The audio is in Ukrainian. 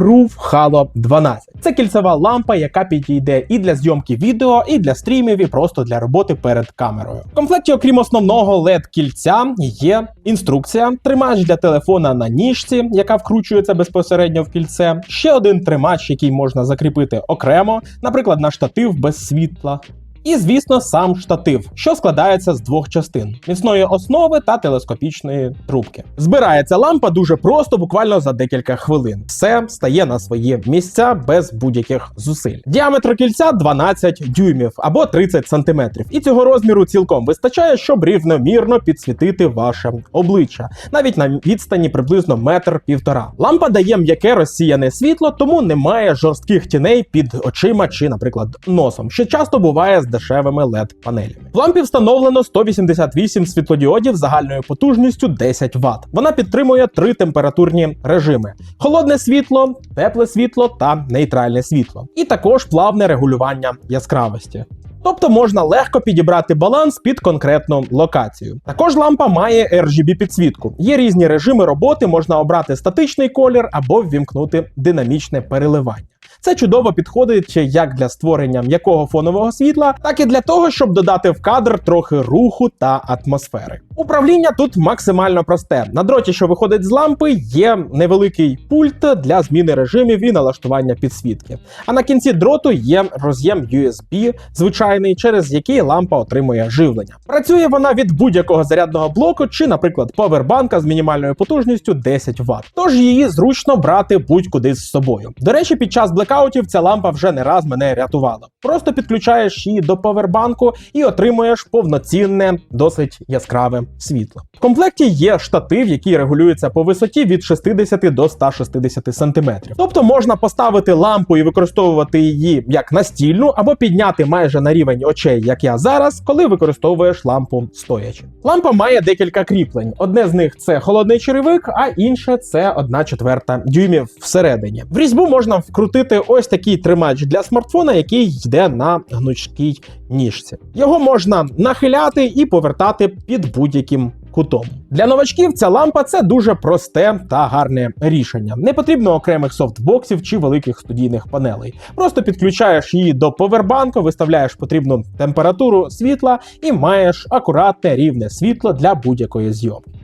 Proof Halo 12. Це кільцева лампа, яка підійде і для зйомки відео, і для стрімів, і просто для роботи перед камерою. В комплекті, окрім основного led кільця, є інструкція, тримач для телефона на ніжці, яка вкручується безпосередньо в кільце. Ще один тримач, який можна закріпити окремо, наприклад, на штатив без світла. І, звісно, сам штатив, що складається з двох частин: міцної основи та телескопічної трубки. Збирається лампа дуже просто, буквально за декілька хвилин. Все стає на свої місця без будь-яких зусиль. Діаметр кільця 12 дюймів або 30 сантиметрів. І цього розміру цілком вистачає, щоб рівномірно підсвітити ваше обличчя, навіть на відстані приблизно метр півтора. Лампа дає м'яке розсіяне світло, тому немає жорстких тіней під очима чи, наприклад, носом, що часто буває з дешевими led панелями. В лампі встановлено 188 світлодіодів загальною потужністю 10 Вт. Вона підтримує три температурні режими: холодне світло, тепле світло та нейтральне світло, і також плавне регулювання яскравості. Тобто можна легко підібрати баланс під конкретну локацію. Також лампа має RGB підсвітку. Є різні режими роботи, можна обрати статичний колір або ввімкнути динамічне переливання. Це чудово підходить як для створення м'якого фонового світла, так і для того, щоб додати в кадр трохи руху та атмосфери. Управління тут максимально просте. На дроті, що виходить з лампи, є невеликий пульт для зміни режимів і налаштування підсвітки. А на кінці дроту є роз'єм USB, звичайний, через який лампа отримує живлення. Працює вона від будь-якого зарядного блоку чи, наприклад, повербанка з мінімальною потужністю 10 Вт. Тож її зручно брати будь-куди з собою. До речі, під час блекаутів ця лампа вже не раз мене рятувала. Просто підключаєш її до повербанку і отримуєш повноцінне, досить яскраве світло. В комплекті є штатив, який регулюється по висоті від 60 до 160 см. Тобто можна поставити лампу і використовувати її як настільну, або підняти майже на рівень очей, як я зараз, коли використовуєш лампу стоячи. Лампа має декілька кріплень. Одне з них це холодний черевик, а інше це 1 четверта дюймів всередині. В різьбу можна вкрутити ось такий тримач для смартфона, який йде на гнучкій ніжці. Його можна нахиляти і повертати під будь-яким кутом. Для новачків ця лампа це дуже просте та гарне рішення. Не потрібно окремих софтбоксів чи великих студійних панелей. Просто підключаєш її до повербанку, виставляєш потрібну температуру світла і маєш акуратне рівне світло для будь-якої зйомки.